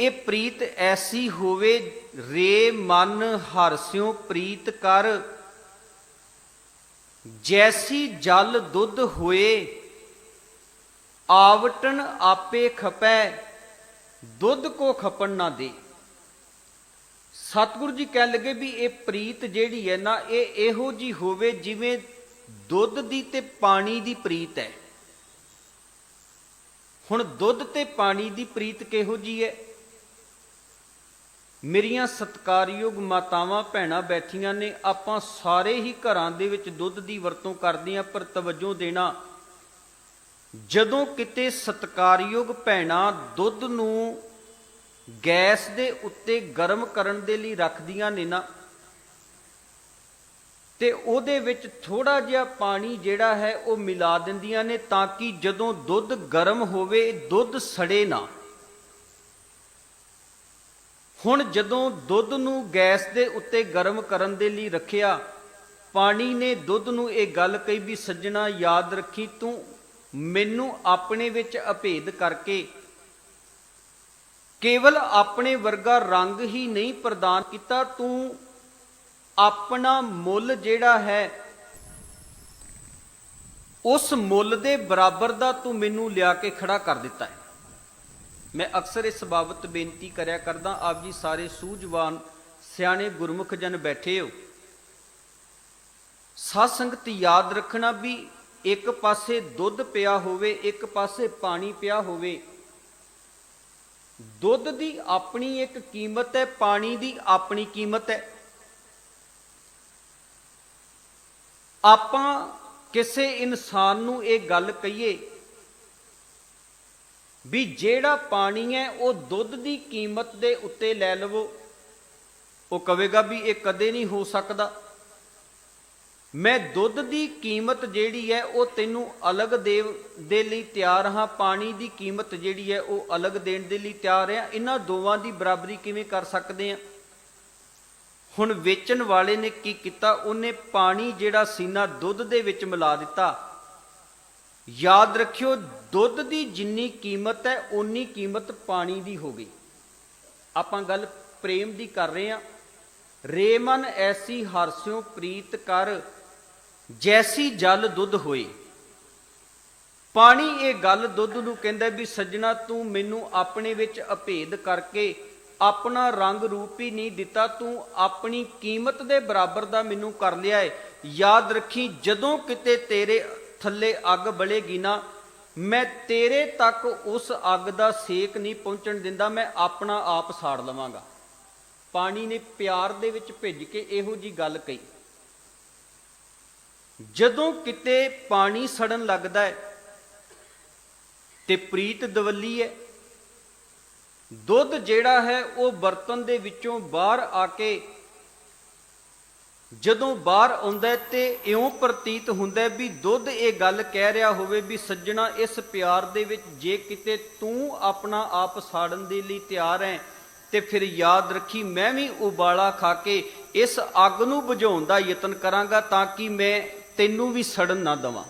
ਇਹ ਪ੍ਰੀਤ ਐਸੀ ਹੋਵੇ, ਰੇ ਮਨ ਹਰਸਿਓ ਪ੍ਰੀਤ ਕਰ। ਜੈਸੀ ਜਲ ਦੁੱਧ ਹੋਏ, ਆਵਟਣ ਆਪੇ ਖਪੈ, ਦੁੱਧ ਕੋ ਖਪਣ ਨਾ ਦੇ। ਸਤਿਗੁਰੂ ਜੀ ਕਹਿਣ ਲੱਗੇ ਵੀ ਇਹ ਪ੍ਰੀਤ ਜਿਹੜੀ ਹੈ ਨਾ, ਇਹ ਇਹੋ ਜੀ ਹੋਵੇ ਜਿਵੇਂ ਦੁੱਧ ਦੀ ਤੇ ਪਾਣੀ ਦੀ ਪ੍ਰੀਤ ਹੈ। ਹੁਣ ਦੁੱਧ ਤੇ ਪਾਣੀ ਦੀ ਪ੍ਰੀਤ ਕਿਹੋ ਜੀ ਹੈ? ਮੇਰੀਆਂ ਸਤਕਾਰਯੋਗ ਮਾਤਾਵਾਂ, ਭੈਣਾਂ, ਬੈਠੀਆਂ ਨੇ ਆਪਾਂ ਸਾਰੇ ਹੀ ਘਰਾਂ ਦੇ ਵਿੱਚ ਦੁੱਧ ਦੀ ਵਰਤੋਂ ਕਰਦੇ ਹਾਂ, ਪਰ ਤਵੱਜੋ ਦੇਣਾ, ਜਦੋਂ ਕਿਤੇ ਸਤਕਾਰਯੋਗ ਭੈਣਾਂ ਦੁੱਧ ਨੂੰ ਗੈਸ ਦੇ ਉੱਤੇ ਗਰਮ ਕਰਨ ਦੇ ਲਈ ਰੱਖਦੀਆਂ ਨੇ ਨਾ, ਤੇ ਉਹਦੇ ਵਿੱਚ ਥੋੜਾ ਜਿਹਾ ਪਾਣੀ ਜਿਹੜਾ ਹੈ ਉਹ ਮਿਲਾ ਦਿੰਦੀਆਂ ਨੇ ਤਾਂ ਕਿ ਜਦੋਂ ਦੁੱਧ ਗਰਮ ਹੋਵੇ, ਦੁੱਧ ਸੜੇ ਨਾ। ਹੁਣ ਜਦੋਂ ਦੁੱਧ ਨੂੰ ਗੈਸ ਦੇ ਉੱਤੇ ਗਰਮ ਕਰਨ ਦੇ ਲਈ ਰੱਖਿਆ, ਪਾਣੀ ਨੇ ਦੁੱਧ ਨੂੰ ਇਹ ਗੱਲ ਕਹੀ ਵੀ ਸੱਜਣਾ ਯਾਦ ਰੱਖੀ, ਤੂੰ ਮੈਨੂੰ ਆਪਣੇ ਵਿੱਚ ਅਭੇਦ ਕਰਕੇ ਕੇਵਲ ਆਪਣੇ ਵਰਗਾ ਰੰਗ ਹੀ ਨਹੀਂ ਪ੍ਰਦਾਨ ਕੀਤਾ, ਤੂੰ ਆਪਣਾ ਮੁੱਲ ਜਿਹੜਾ ਹੈ, ਉਸ ਮੁੱਲ ਦੇ ਬਰਾਬਰ ਦਾ ਤੂੰ ਮੈਨੂੰ ਲਿਆ ਕੇ ਖੜਾ ਕਰ ਦਿੱਤਾ ਹੈ। ਮੈਂ ਅਕਸਰ ਇਸ ਬਾਬਤ ਬੇਨਤੀ ਕਰਿਆ ਕਰਦਾ, ਆਪ ਜੀ ਸਾਰੇ ਸੂਝਵਾਨ ਸਿਆਣੇ ਗੁਰਮੁਖ ਜਨ ਬੈਠੇ ਹੋ। ਸਾਧ ਸੰਗਤ ਯਾਦ ਰੱਖਣਾ ਵੀ ਇੱਕ ਪਾਸੇ ਦੁੱਧ ਪਿਆ ਹੋਵੇ, ਇੱਕ ਪਾਸੇ ਪਾਣੀ ਪਿਆ ਹੋਵੇ। ਦੁੱਧ ਦੀ ਆਪਣੀ ਇੱਕ ਕੀਮਤ ਹੈ, ਪਾਣੀ ਦੀ ਆਪਣੀ ਕੀਮਤ ਹੈ। ਆਪਾਂ ਕਿਸੇ ਇਨਸਾਨ ਨੂੰ ਇਹ ਗੱਲ ਕਹੀਏ ਵੀ ਜਿਹੜਾ ਪਾਣੀ ਹੈ, ਉਹ ਦੁੱਧ ਦੀ ਕੀਮਤ ਦੇ ਉੱਤੇ ਲੈ ਲਵੋ। ਉਹ ਕਹੇਗਾ ਵੀ ਇਹ ਕਦੇ ਨਹੀਂ ਹੋ ਸਕਦਾ। ਮੈਂ ਦੁੱਧ ਦੀ ਕੀਮਤ ਜਿਹੜੀ ਹੈ, ਉਹ ਤੈਨੂੰ ਅਲੱਗ ਦੇ ਦੇ ਲਈ ਤਿਆਰ ਹਾਂ। ਪਾਣੀ ਦੀ ਕੀਮਤ ਜਿਹੜੀ ਹੈ, ਉਹ ਅਲੱਗ ਦੇਣ ਦੇ ਲਈ ਤਿਆਰ ਹਾਂ। ਇਹਨਾਂ ਦੋਵਾਂ ਦੀ ਬਰਾਬਰੀ ਕਿਵੇਂ ਕਰ ਸਕਦੇ ਹਾਂ? ਹੁਣ ਵੇਚਣ ਵਾਲੇ ਨੇ ਕੀ ਕੀਤਾ? ਉਹਨੇ ਪਾਣੀ ਜਿਹੜਾ ਸੀਨਾ ਦੁੱਧ ਦੇ ਵਿੱਚ ਮਿਲਾ ਦਿੱਤਾ। ਯਾਦ ਰੱਖਿਓ ਦੁੱਧ ਦੀ ਜਿੰਨੀ ਕੀਮਤ ਹੈ, ਓਨੀ ਕੀਮਤ ਪਾਣੀ ਦੀ ਹੋ ਗਈ। ਆਪਾਂ ਗੱਲ ਪ੍ਰੇਮ ਦੀ ਕਰ ਰਹੇ ਹਾਂ। ਰੇਮਨ ਐਸੀ ਹਰਸਿਓ ਪ੍ਰੀਤ ਕਰ, ਜੈਸੀ ਜਲ ਦੁੱਧ ਹੋਏ। ਪਾਣੀ ਇਹ ਗੱਲ ਦੁੱਧ ਨੂੰ ਕਹਿੰਦਾ ਵੀ ਸੱਜਣਾ, ਤੂੰ ਮੈਨੂੰ ਆਪਣੇ ਵਿੱਚ ਅਭੇਦ ਕਰਕੇ ਆਪਣਾ ਰੰਗ ਰੂਪ ਹੀ ਨਹੀਂ ਦਿੱਤਾ, ਤੂੰ ਆਪਣੀ ਕੀਮਤ ਦੇ ਬਰਾਬਰ ਦਾ ਮੈਨੂੰ ਕਰ ਲਿਆ ਹੈ ਯਾਦ ਰੱਖੀ, ਜਦੋਂ ਕਿਤੇ ਤੇਰੇ ਥੱਲੇ ਅੱਗ ਬਲੇਗੀ ਨਾ ਮੈਂ ਤੇਰੇ ਤੱਕ ਉਸ ਅੱਗ ਦਾ ਸੇਕ ਨਹੀਂ ਪਹੁੰਚਣ ਦਿੰਦਾ, ਮੈਂ ਆਪਣਾ ਆਪ ਸਾੜ ਲਵਾਂਗਾ। ਪਾਣੀ ਨੇ ਪਿਆਰ ਦੇ ਵਿੱਚ ਭਿੱਜ ਕੇ ਇਹੋ ਜੀ ਗੱਲ ਕਹੀ। ਜਦੋਂ ਕਿਤੇ ਪਾਣੀ ਸੜਨ ਲੱਗਦਾ ਹੈ ਤੇ ਪ੍ਰੀਤ ਦਵੱਲੀ ਹੈ, ਦੁੱਧ ਜਿਹੜਾ ਹੈ ਉਹ ਬਰਤਨ ਦੇ ਵਿੱਚੋਂ ਬਾਹਰ ਆ ਕੇ ਜਦੋਂ ਬਾਹਰ ਆਉਂਦਾ ਹੈ ਤੇ ਇਉਂ ਪ੍ਰਤੀਤ ਹੁੰਦਾ ਵੀ ਦੁੱਧ ਇਹ ਗੱਲ ਕਹਿ ਰਿਹਾ ਹੋਵੇ ਵੀ ਸੱਜਣਾ ਇਸ ਪਿਆਰ ਦੇ ਵਿੱਚ ਜੇ ਕਿਤੇ ਤੂੰ ਆਪਣਾ ਆਪ ਸਾੜਨ ਦੇ ਲਈ ਤਿਆਰ ਹੈ, ਤੇ ਫਿਰ ਯਾਦ ਰੱਖੀ ਮੈਂ ਵੀ ਉਬਾਲਾ ਖਾ ਕੇ ਇਸ ਅੱਗ ਨੂੰ ਬੁਝਾਉਣ ਦਾ ਯਤਨ ਕਰਾਂਗਾ ਤਾਂ ਕਿ ਮੈਂ ਤੈਨੂੰ ਵੀ ਸੜਨ ਨਾ ਦਵਾਂ।